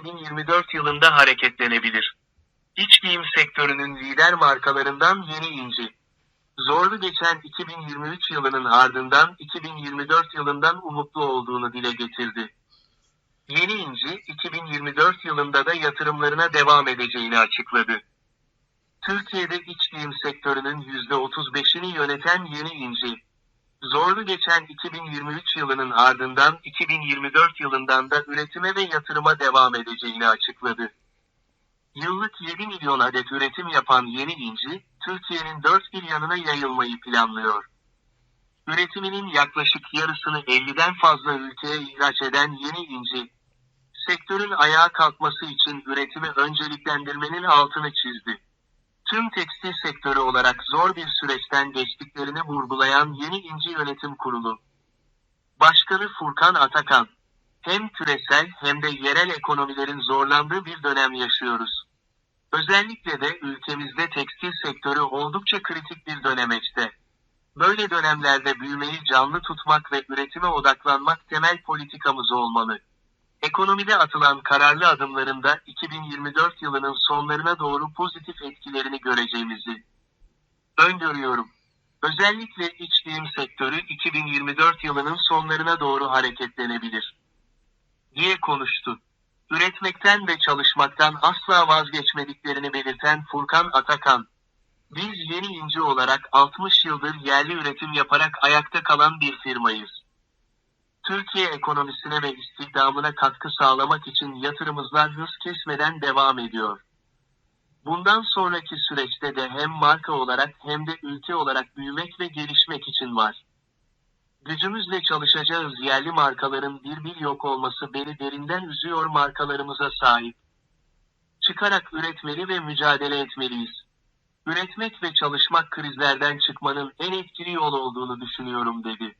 2024 yılında hareketlenebilir. İç giyim sektörünün lider markalarından Yeni İnci. Zorlu geçen 2023 yılının ardından 2024 yılından umutlu olduğunu dile getirdi. Yeni İnci, 2024 yılında da yatırımlarına devam edeceğini açıkladı. Türkiye'de iç giyim sektörünün %35'ini yöneten Yeni İnci, zorlu geçen 2023 yılının ardından 2024 yılından da üretime ve yatırıma devam edeceğini açıkladı. Yıllık 7 milyon adet üretim yapan Yeni İnci, Türkiye'nin dört bir yanına yayılmayı planlıyor. Üretiminin yaklaşık yarısını 50'den fazla ülkeye ihraç eden Yeni İnci, sektörün ayağa kalkması için üretimi önceliklendirmenin altını çizdi. Tüm tekstil sektörü olarak zor bir süreçten geçtiklerini vurgulayan Yeni İnci Yönetim Kurulu. Başkanı Furkan Atakan, hem küresel hem de yerel ekonomilerin zorlandığı bir dönem yaşıyoruz. Özellikle de ülkemizde tekstil sektörü oldukça kritik bir dönemeçte. Böyle dönemlerde büyümeyi canlı tutmak ve üretime odaklanmak temel politikamız olmalı. Ekonomide atılan kararlı adımlarında 2024 yılının sonlarına doğru pozitif etkilerini göreceğimizi öngörüyorum. Özellikle iç giyim sektörü 2024 yılının sonlarına doğru hareketlenebilir diye konuştu. Üretmekten ve çalışmaktan asla vazgeçmediklerini belirten Furkan Atakan, biz yeni inci olarak 60 yıldır yerli üretim yaparak ayakta kalan bir firmayız. Türkiye ekonomisine ve istihdamına katkı sağlamak için yatırımızlar hız kesmeden devam ediyor. Bundan sonraki süreçte de hem marka olarak hem de ülke olarak büyümek ve gelişmek için var. Gücümüzle çalışacağız yerli markaların bir bir yok olması beni derinden üzüyor markalarımıza sahip. Çıkarak üretmeli ve mücadele etmeliyiz. Üretmek ve çalışmak krizlerden çıkmanın en etkili yol olduğunu düşünüyorum dedi.